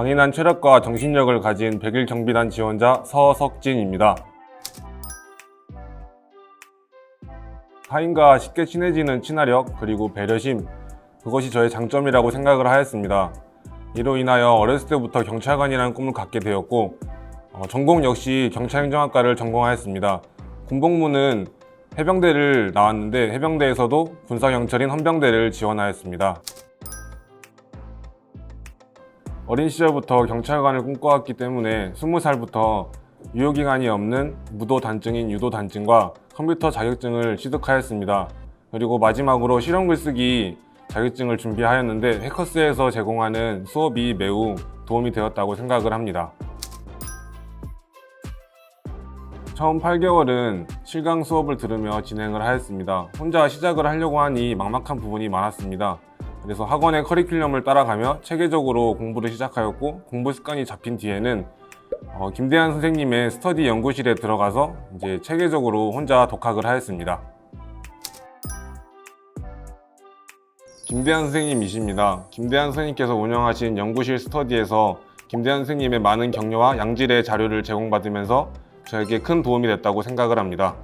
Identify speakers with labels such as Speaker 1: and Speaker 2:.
Speaker 1: 강인한 체력과 정신력을 가진 백일 경비단 지원자 서석진입니다. 타인과 쉽게 친해지는 친화력 그리고 배려심 그것이 저의 장점이라고 생각을 하였습니다. 이로 인하여 어렸을 때부터 경찰관이라는 꿈을 갖게 되었고 어, 전공 역시 경찰행정학과를 전공하였습니다. 군복무는 해병대를 나왔는데 해병대에서도 군사경찰인 헌병대를 지원하였습니다. 어린 시절부터 경찰관을 꿈꿔왔기 때문에 20살부터 유효기간이 없는 무도 단증인 유도 단증과 컴퓨터 자격증을 취득하였습니다. 그리고 마지막으로 실험 글쓰기 자격증을 준비하였는데 해커스에서 제공하는 수업이 매우 도움이 되었다고 생각을 합니다. 처음 8개월은 실강 수업을 들으며 진행을 하였습니다. 혼자 시작을 하려고 하니 막막한 부분이 많았습니다. 그래서 학원의 커리큘럼을 따라가며 체계적으로 공부를 시작하였고 공부 습관이 잡힌 뒤에는 어, 김대한 선생님의 스터디 연구실에 들어가서 이제 체계적으로 혼자 독학을 하였습니다. 김대한 선생님이십니다. 김대한 선생님께서 운영하신 연구실 스터디에서 김대한 선생님의 많은 격려와 양질의 자료를 제공받으면서 저에게 큰 도움이 됐다고 생각을 합니다.